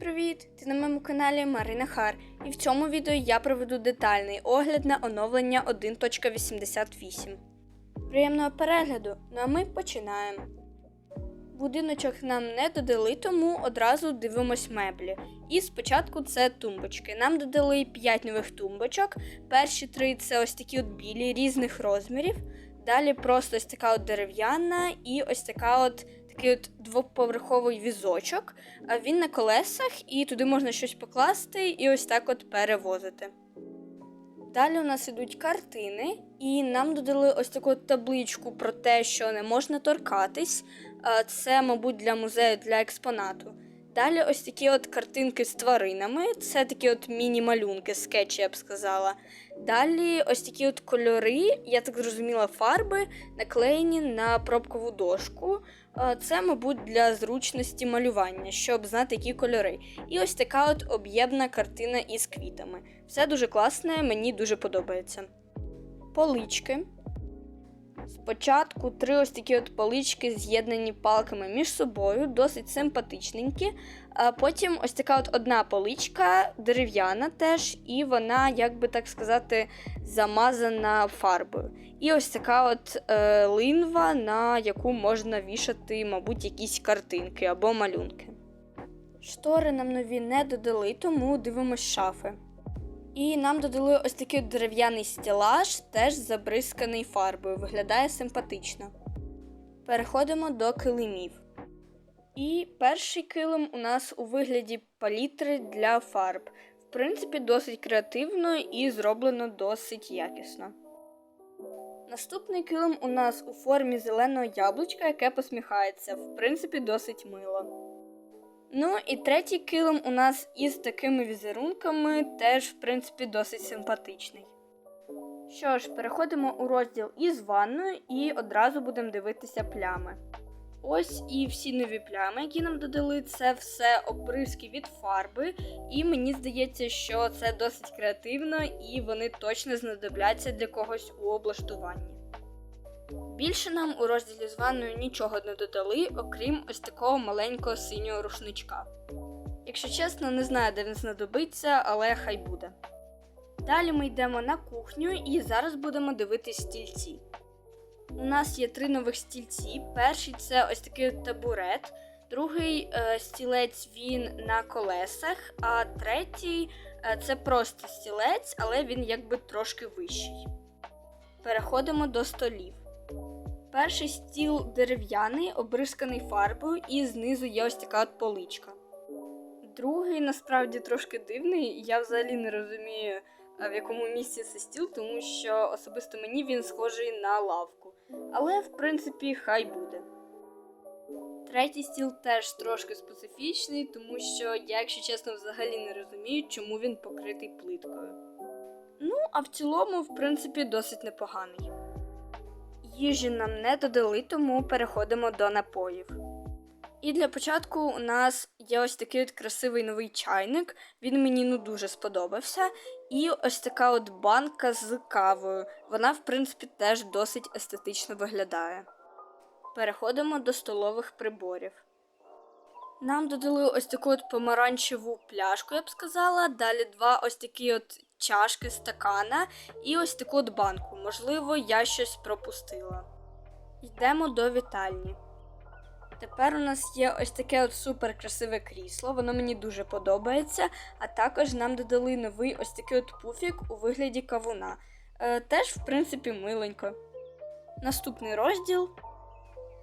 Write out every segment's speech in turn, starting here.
привіт! Ти на моєму каналі Марина Хар, і в цьому відео я проведу детальний огляд на оновлення 1.88. Приємного перегляду! Ну а ми починаємо. Будиночок нам не додали, тому одразу дивимось меблі. І спочатку це тумбочки. Нам додали 5 нових тумбочок. Перші три це ось такі от білі різних розмірів. Далі просто ось така от дерев'яна і ось така от такий от двоповерховий візочок. А Він на колесах, і туди можна щось покласти і ось так от перевозити. Далі у нас ідуть картини, і нам додали ось таку табличку про те, що не можна торкатись. Це, мабуть, для музею, для експонату. Далі ось такі от картинки з тваринами, це такі от міні-малюнки, скетчі, я б сказала. Далі ось такі от кольори, я так зрозуміла, фарби наклеєні на пробкову дошку. Е, Це, мабуть, для зручності малювання, щоб знати, які кольори. І ось така от об'єднана картина із квітами. Все дуже класне, мені дуже подобається. Полички. Спочатку три ось такі от полички з'єднані палками між собою, досить симпатичненькі. А потім ось така от одна поличка, дерев'яна теж, і вона, як би так сказати, замазана фарбою. І ось така от е, линва, на яку можна вішати, мабуть, якісь картинки або малюнки. Штори нам нові не додали, тому дивимось шафи. І нам додали ось такий дерев'яний стелаж, теж забризканий фарбою. Виглядає симпатично. Переходимо до килимів. І перший килим у нас у вигляді палітри для фарб. В принципі, досить креативно і зроблено досить якісно. Наступний килим у нас у формі зеленого яблучка, яке посміхається. В принципі, досить мило. Ну і третій килим у нас із такими візерунками теж, в принципі, досить симпатичний. Що ж, переходимо у розділ із ванною і одразу будемо дивитися плями. Ось і всі нові плями, які нам додали, це все оприски від фарби, і мені здається, що це досить креативно і вони точно знадобляться для когось у облаштуванні. Більше нам у розділі з ванною нічого не додали, окрім ось такого маленького синього рушничка. Якщо чесно, не знаю, де він знадобиться, але хай буде. Далі ми йдемо на кухню і зараз будемо дивитись стільці. У нас є три нових стільці. Перший це ось такий табурет, другий е, стілець він на колесах, а третій е, це просто стілець, але він якби трошки вищий. Переходимо до столів. Перший стіл дерев'яний, обрисканий фарбою, і знизу є ось така от поличка. Другий насправді трошки дивний, я взагалі не розумію, в якому місці це стіл, тому що особисто мені він схожий на лавку. Але, в принципі, хай буде. Третій стіл теж трошки специфічний, тому що я, якщо чесно, взагалі не розумію, чому він покритий плиткою. Ну, а в цілому, в принципі, досить непоганий. Їжі нам не додали, тому переходимо до напоїв. І для початку у нас є ось такий от красивий новий чайник. Він мені ну дуже сподобався. І ось така от банка з кавою. Вона, в принципі, теж досить естетично виглядає. Переходимо до столових приборів. Нам додали ось таку от помаранчеву пляшку, я б сказала. Далі два ось такі от чашки стакана і ось таку от банку. Можливо, я щось пропустила. Йдемо до вітальні. Тепер у нас є ось таке от супер красиве крісло, воно мені дуже подобається. А також нам додали новий ось такий от пуфік у вигляді кавуна. Е, теж, в принципі, миленько. Наступний розділ.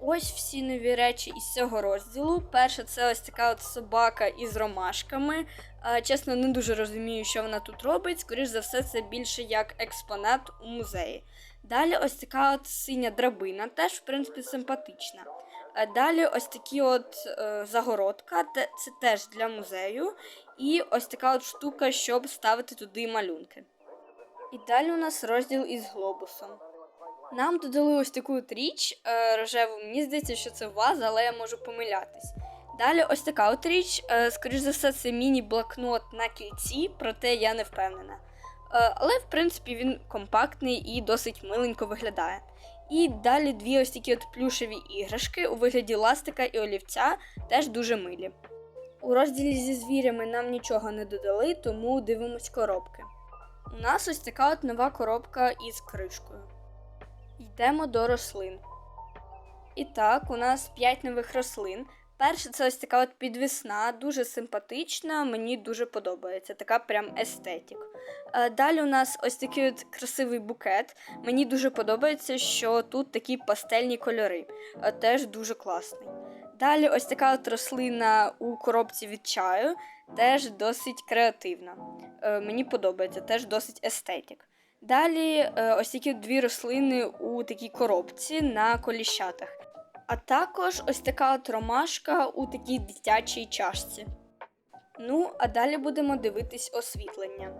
Ось всі нові речі із цього розділу. Перше, це ось така от собака із ромашками. Чесно, не дуже розумію, що вона тут робить. Скоріше за все, це більше як експонат у музеї. Далі ось така от синя драбина, теж, в принципі, симпатична. Далі ось такі от е, загородка, це теж для музею. І ось така от штука, щоб ставити туди малюнки. І далі у нас розділ із глобусом. Нам додали ось таку от річ е, рожеву. Мені здається, що це ваза, але я можу помилятись. Далі ось така от річ. Е, скоріш за все, це міні-блокнот на кільці, проте я не впевнена. Е, але, в принципі, він компактний і досить миленько виглядає. І далі дві ось такі от плюшеві іграшки у вигляді ластика і олівця теж дуже милі. У розділі зі звірями нам нічого не додали, тому дивимось коробки. У нас ось така от нова коробка із кришкою. Йдемо до рослин. І так, у нас 5 нових рослин. Перша це ось така от підвісна, дуже симпатична, мені дуже подобається. Така прям естетик. Е, Далі у нас ось такий от красивий букет. Мені дуже подобається, що тут такі пастельні кольори. Е, Теж дуже класний. Далі ось така от рослина у коробці від чаю, теж досить креативна. Е, Мені подобається, теж досить естетик. Далі е, ось такі дві рослини у такій коробці на коліщатах. А також ось така от ромашка у такій дитячій чашці. Ну, а далі будемо дивитись освітлення.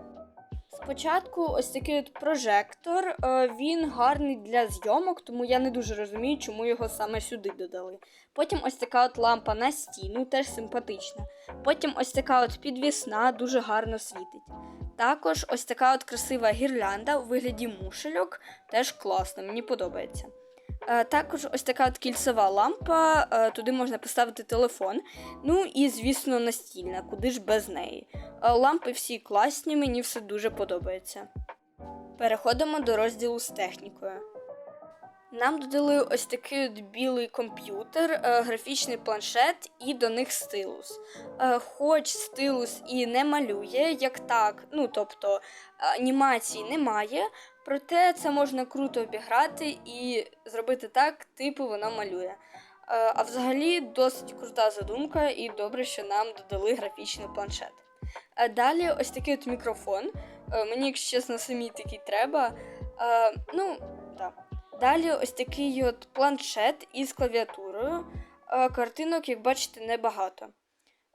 Спочатку ось такий от прожектор. е, Він гарний для зйомок, тому я не дуже розумію, чому його саме сюди додали. Потім ось така от лампа на стіну, теж симпатична. Потім ось така от підвісна, дуже гарно світить. Також ось така от красива гірлянда у вигляді мушельок, теж класно, мені подобається. Е, Також ось така от кільцева лампа, е, туди можна поставити телефон. Ну і, звісно, настільна, куди ж без неї. Е, Лампи всі класні, мені все дуже подобається. Переходимо до розділу з технікою. Нам додали ось такий от білий комп'ютер, е, графічний планшет і до них стилус. Е, Хоч стилус і не малює, як так, ну тобто анімації немає, проте це можна круто обіграти і зробити так, типу воно малює. Е, А взагалі досить крута задумка, і добре, що нам додали графічний планшет. Е, Далі ось такий от мікрофон. Е, Мені, якщо чесно, самі такий треба. Е, Ну. Далі ось такий от планшет із клавіатурою. Е, Картинок, як бачите, небагато.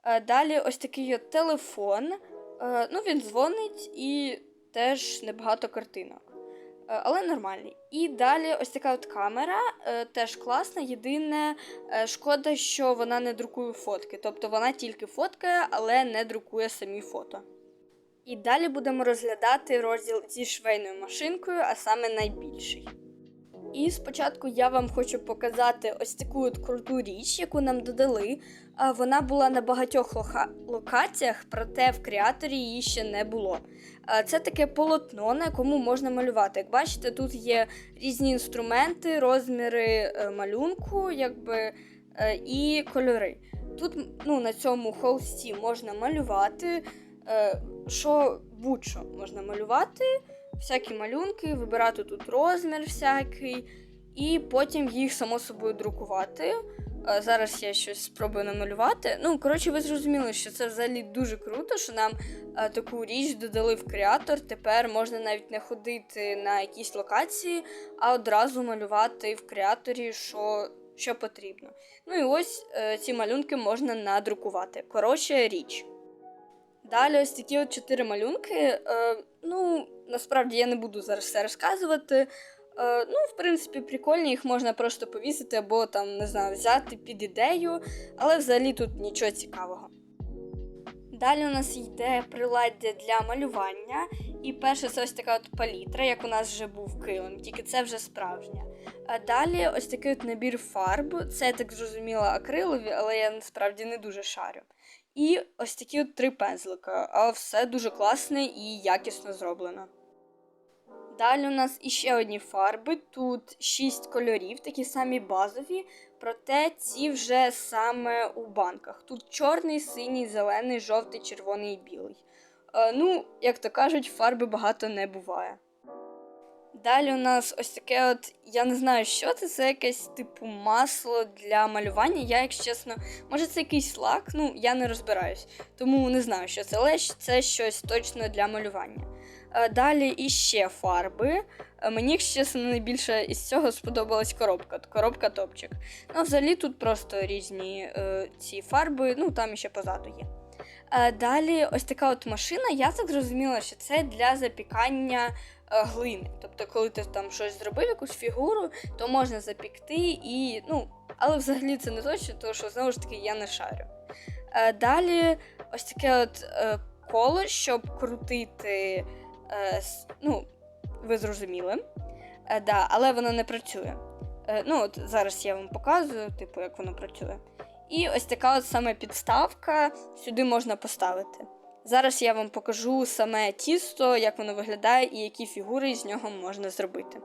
Е, Далі ось такий от телефон. Е, Ну, він дзвонить і теж небагато картинок. Але нормальний. І далі ось така от камера, теж класна. Єдине, шкода, що вона не друкує фотки. Тобто вона тільки фоткає, але не друкує самі фото. І далі будемо розглядати розділ зі швейною машинкою, а саме найбільший. І спочатку я вам хочу показати ось таку от круту річ, яку нам додали. Вона була на багатьох лоха- локаціях, проте в креаторі її ще не було. Це таке полотно, на якому можна малювати. Як бачите, тут є різні інструменти, розміри е, малюнку, якби, е, і кольори. Тут ну, на цьому холсті можна малювати, е, що будь-що можна малювати всякі малюнки, вибирати тут розмір всякий, і потім їх само собою друкувати. Е, Зараз я щось спробую намалювати. Ну, коротше, ви зрозуміли, що це взагалі дуже круто, що нам е, таку річ додали в креатор. Тепер можна навіть не ходити на якісь локації, а одразу малювати в креаторі, що, що потрібно. Ну і ось е, ці малюнки можна надрукувати. Коротше, річ. Далі ось такі от чотири малюнки. Е, ну, насправді я не буду зараз все розказувати. Е, ну, в принципі, прикольні, їх можна просто повісити або там, не знаю, взяти під ідею, але взагалі тут нічого цікавого. Далі у нас йде приладдя для малювання. І перше це ось така от палітра, як у нас вже був килим, тільки це вже справжня. А далі ось такий от набір фарб. Це я так зрозуміла акрилові, але я насправді не дуже шарю. І ось такі от три пензлика, а все дуже класне і якісно зроблено. Далі у нас іще одні фарби. Тут шість кольорів, такі самі базові, проте ці вже саме у банках. Тут чорний, синій, зелений, жовтий, червоний і білий. Е, ну, як то кажуть, фарби багато не буває. Далі у нас ось таке от, я не знаю, що це, це якесь типу масло для малювання. Я, якщо чесно, може це якийсь лак, ну я не розбираюсь, тому не знаю, що це, але це щось точно для малювання. Е, Далі іще фарби. Е, Мені, якщо чесно, найбільше із цього сподобалась коробка. Коробка топчик. Ну, взагалі тут просто різні е, ці фарби, ну там іще позаду є. Е, Далі ось така от машина. Я так зрозуміла, що це для запікання е, глини. Тобто, коли ти там щось зробив, якусь фігуру, то можна запікти і. ну, Але взагалі це не точно, тому що знову ж таки я не шарю. Е, Далі ось таке от коло, щоб крутити. Ну, ви зрозуміли. Да, але воно не працює. Ну, от зараз я вам показую, типу, як воно працює. І ось така от саме підставка сюди можна поставити. Зараз я вам покажу саме тісто, як воно виглядає і які фігури з нього можна зробити.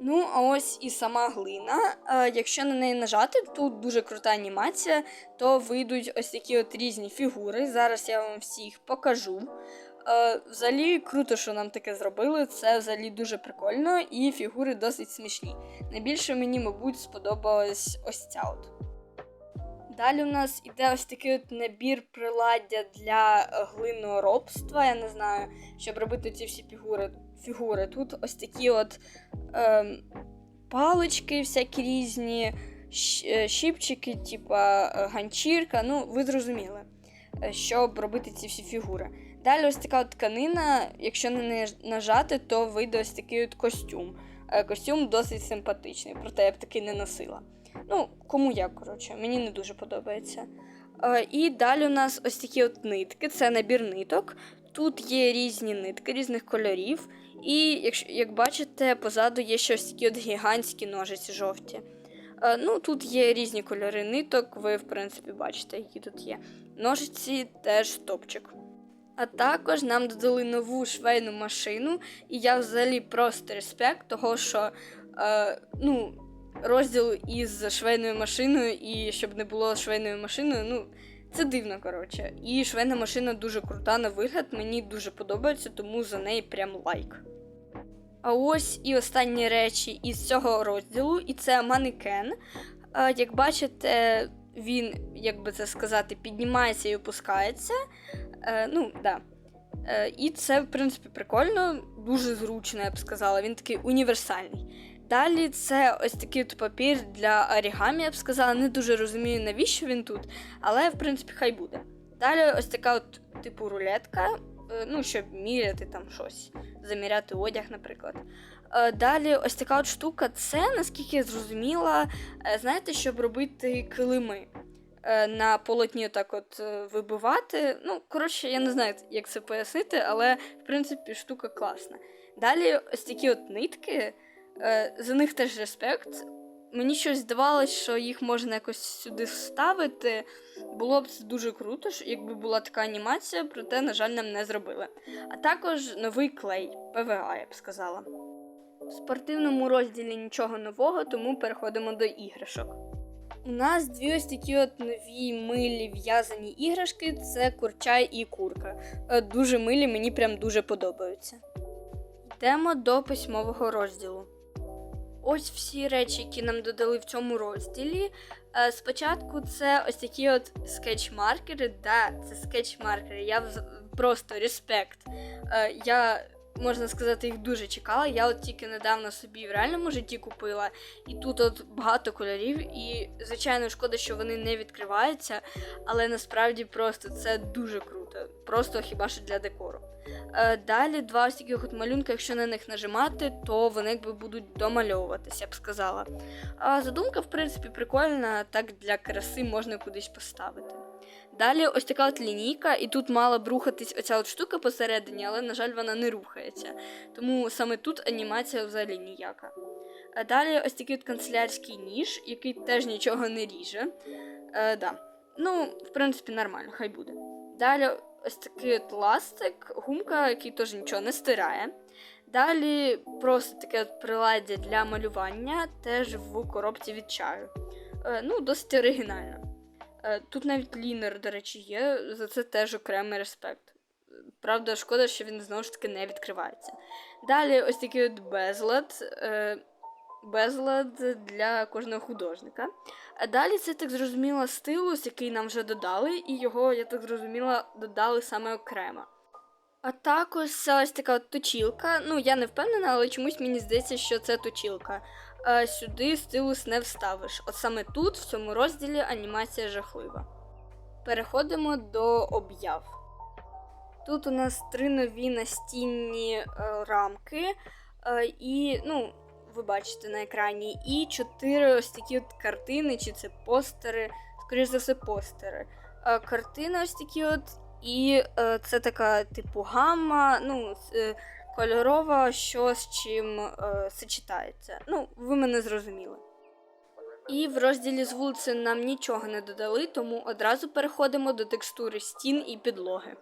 Ну, а ось і сама глина. Е, якщо на неї нажати, тут дуже крута анімація, то вийдуть ось такі от різні фігури. Зараз я вам всіх покажу. Е, взагалі круто, що нам таке зробили. Це взагалі дуже прикольно, і фігури досить смішні. Найбільше мені, мабуть, сподобалась ось ця от. Далі у нас іде ось такий от набір приладдя для е, глиноробства. Я не знаю, щоб робити ці всі фігури. фігури. Тут ось такі от е, палички, всякі різні, е, щипчики, типа е, ганчірка. Ну, ви зрозуміли, щоб робити ці всі фігури. Далі ось така от тканина, якщо неї нажати, то вийде ось такий от костюм. Костюм досить симпатичний, проте я б такий не носила. Ну, кому як, коротше, мені не дуже подобається. Е, і далі у нас ось такі от нитки, це набір ниток. Тут є різні нитки різних кольорів. І якщо, як бачите, позаду є ще ось такі от гігантські ножиці жовті. Е, ну, Тут є різні кольори ниток, ви, в принципі, бачите, які тут є. Ножиці теж топчик. А також нам додали нову швейну машину, і я взагалі просто респект, того що е, ну, розділ із швейною машиною, і щоб не було швейною машиною, ну, це дивно, коротше. І швейна машина дуже крута на вигляд, мені дуже подобається, тому за неї прям лайк. А ось і останні речі із цього розділу, і це манекен. Як бачите, він, як би це сказати, піднімається і опускається. Е, ну, да. Е, і це, в принципі, прикольно, дуже зручно, я б сказала. Він такий універсальний. Далі це ось такий от папір для орігамі, я б сказала. Не дуже розумію, навіщо він тут, але в принципі хай буде. Далі ось така от типу рулетка, е, ну, щоб міряти там щось, заміряти одяг, наприклад. Е, Далі ось така от штука, це, наскільки я зрозуміла, е, знаєте, щоб робити килими. На полотні так от вибивати. Ну, коротше, я не знаю, як це пояснити, але в принципі штука класна. Далі ось такі от нитки. Е, За них теж респект. Мені щось здавалось, що їх можна якось сюди вставити. Було б це дуже круто, якби була така анімація, проте, на жаль, нам не зробили. А також новий клей ПВА, я б сказала. В спортивному розділі нічого нового, тому переходимо до іграшок. У нас дві ось такі от нові милі в'язані іграшки це курчай і курка. Е, Дуже милі, мені прям дуже подобаються. Йдемо до письмового розділу. Ось всі речі, які нам додали в цьому розділі. Е, Спочатку це ось такі от скетч-маркери. Да, це скетч-маркери. Я просто респект. Е, Я, можна сказати, їх дуже чекала. Я от тільки недавно собі в реальному житті купила. І тут от багато кольорів. І, звичайно, шкода, що вони не відкриваються, але насправді просто це дуже круто. Просто хіба що для декору. Е, Далі два ось таких от малюнка, якщо на них нажимати, то вони якби будуть домальовуватися, я б сказала. А задумка, в принципі, прикольна, так для краси можна кудись поставити. Далі ось така от лінійка, і тут мала б рухатись оця от штука посередині, але, на жаль, вона не рухається. Тому саме тут анімація взагалі ніяка. А далі ось такий от канцелярський ніж, який теж нічого не ріже. Е, да. Ну, в принципі, нормально, хай буде. Далі ось такий от ластик, гумка, який теж нічого не стирає. Далі просто таке от приладдя для малювання, теж в коробці від чаю. Е, ну, досить оригінально. Е, тут навіть лінер, до речі, є, за це теж окремий респект. Правда, шкода, що він знову ж таки не відкривається. Далі ось такий от безлад. Е, безлад для кожного художника. Далі це так зрозуміло стилус, який нам вже додали, і його, я так зрозуміла, додали саме окремо. А також це ось така от точілка. Ну, я не впевнена, але чомусь мені здається, що це точілка. А сюди стилус не вставиш. От саме тут, в цьому розділі, анімація жахлива. Переходимо до об'яв. Тут у нас три нові настінні е, рамки, е, і, ну, ви бачите на екрані, і чотири ось такі от картини, чи це постери, скоріш за все, постери. Е, картини ось такі от, і е, це така, типу, гамма, ну, е, кольорова, що з чим сочетається. Ну, ви мене зрозуміли. І в розділі з вулиці нам нічого не додали, тому одразу переходимо до текстури стін і підлоги.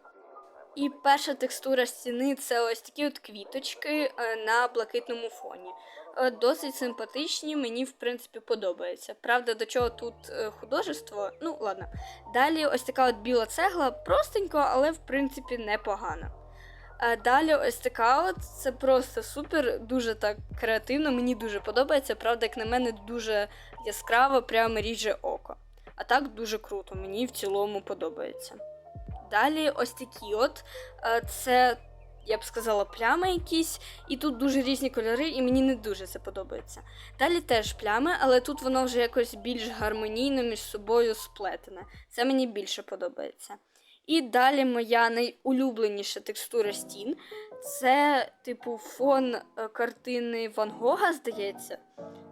І перша текстура стіни це ось такі от квіточки на блакитному фоні. Е, Досить симпатичні, мені в принципі подобається. Правда, до чого тут е, художество? Ну, ладно. Далі ось така от біла цегла, простенько, але в принципі непогано. А далі ось така от, це просто супер, дуже так креативно, мені дуже подобається. Правда, як на мене, дуже яскраво, прямо ріже око. А так дуже круто, мені в цілому подобається. Далі ось такі от. е, Це, я б сказала, плями якісь, і тут дуже різні кольори, і мені не дуже це подобається. Далі теж плями, але тут воно вже якось більш гармонійно між собою сплетене. Це мені більше подобається. І далі моя найулюбленіша текстура стін. Це, типу, фон е, картини Ван Гога, здається.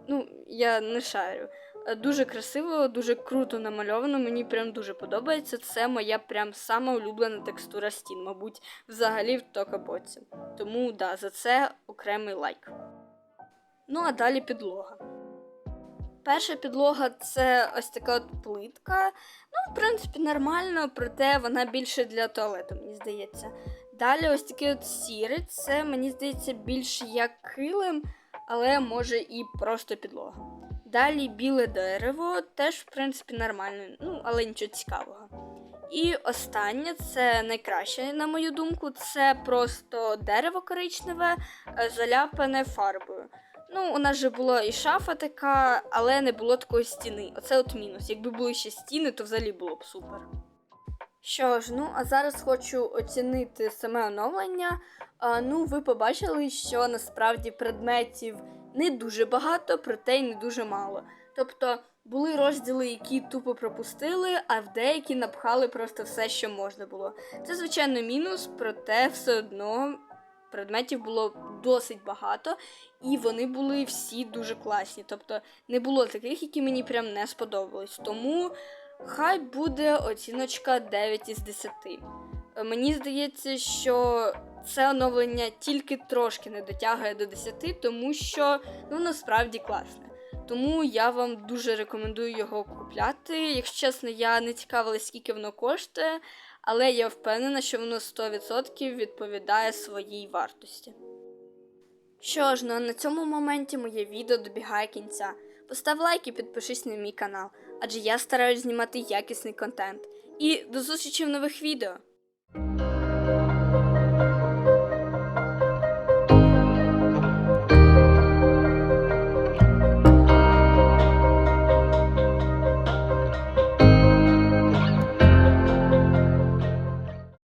Ну, я не шарю. Е, Дуже красиво, дуже круто намальовано. Мені прям дуже подобається. Це моя прям сама улюблена текстура стін, мабуть, взагалі в Токабоці. Тому да, за це окремий лайк. Ну а далі підлога. Перша підлога це ось така от плитка. Ну, в принципі, нормально, проте вона більше для туалету, мені здається. Далі ось такий от сірий, це мені здається більше як килим, але може і просто підлога. Далі біле дерево, теж, в принципі, нормальне, ну, але нічого цікавого. І останнє, це найкраще, на мою думку, це просто дерево коричневе, е, заляпане фарбою. Ну, у нас же була і шафа така, але не було такої стіни. Оце от мінус. Якби були ще стіни, то взагалі було б супер. Що ж, ну а зараз хочу оцінити саме оновлення. А, ну, ви побачили, що насправді предметів не дуже багато, проте й не дуже мало. Тобто були розділи, які тупо пропустили, а в деякі напхали просто все, що можна було. Це, звичайно, мінус, проте все одно предметів було досить багато, і вони були всі дуже класні. Тобто не було таких, які мені прям не сподобались. Тому хай буде оціночка 9 із 10. Е, Мені здається, що це оновлення тільки трошки не дотягує до 10, тому що ну насправді класне. Тому я вам дуже рекомендую його купляти. Якщо чесно, я не цікавилась, скільки воно коштує, але я впевнена, що воно 100% відповідає своїй вартості. Що ж, ну на цьому моменті моє відео добігає кінця. Постав лайк і підпишись на мій канал, адже я стараюсь знімати якісний контент. І до зустрічі в нових відео!